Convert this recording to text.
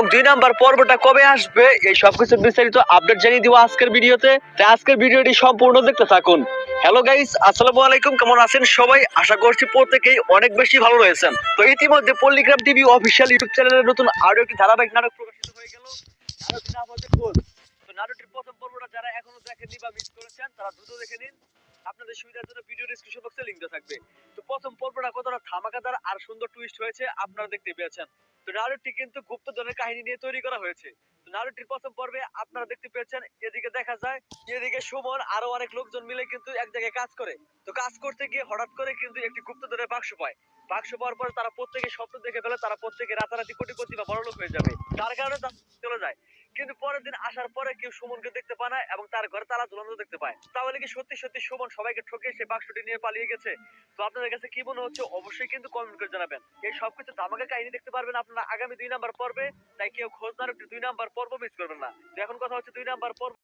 এবং দুই নাম্বার পর্বটা কবে আসবে, এই সবকিছু বিস্তারিত আপডেট জানিয়ে দিব আজকের ভিডিওতে। তাই আজকের ভিডিওটি সম্পূর্ণ দেখতে থাকুন। হ্যালো গাইস আসসালামু আলাইকুম, কেমন আছেন সবাই? আশা করছি প্রত্যেকেই অনেক বেশি ভালো রয়েছেন। তো ইতিমধ্যে পল্লিগ্রাম টিভি অফিসিয়াল ইউটিউব চ্যানেলের নতুন আরও একটি ধারাবাহিক নাটক প্রকাশিত হয়ে গেল। নাটকটির নাম হচ্ছে খোঁজ তো নাটকটির প্রথম পর্বটা যারা এখনও দেখেননি বা মিস করেছেন, তারা দ্রুত দেখে নিন। আপনাদের সুবিধার জন্য ভিডিও ডিসক্রিপশন বক্সে লিংক থাকবে। তো প্রথম পর্বটা কতটা ধামাকাদার আর সুন্দর টুইস্ট হয়েছে আপনারা দেখতে পেয়েছেন। নাটকটি কিন্তু গুপ্তধনের কাহিনী নিয়ে তৈরি করা হয়েছে। তো নাটকটির প্রথম পর্বে আপনারা দেখতে পেয়েছেন, এদিকে দেখা যায়, এদিকে সুমন আরও অনেক লোকজন মিলে কিন্তু এক জায়গায় কাজ করে। তো কাজ করতে গিয়ে হঠাৎ করে কিন্তু একটি গুপ্তধনের বাক্স পায়। বাক্স পাওয়ার পর তারা প্রত্যেকে স্বপ্ন দেখে ফেলে, তারা প্রত্যেকে রাতারাতি কোটিপতি বা বড়লোক হয়ে যাবে। তার কারণে কিন্তু পরের দিন আসার পরে কেউ সুমনকে দেখতে পায় না এবং তার ঘরে তালা ঝুলানো দেখতে পায়। তাহলে কি সত্যি সত্যি সুমন সবাইকে ঠকে সে বাক্সটি নিয়ে পালিয়ে গেছে? তো আপনাদের কাছে কি মনে হচ্ছে অবশ্যই কিন্তু কমেন্ট করে জানাবেন। এই সবকিছু ধামাকা কাহিনী দেখতে পারবেন, আপনারা আগামী দুই নাম্বার পর্বে, তাই কেউ খোঁজ না, দুই নাম্বার পর্ব মিস করবেন না। এখন কথা হচ্ছে দুই নাম্বার পর্ব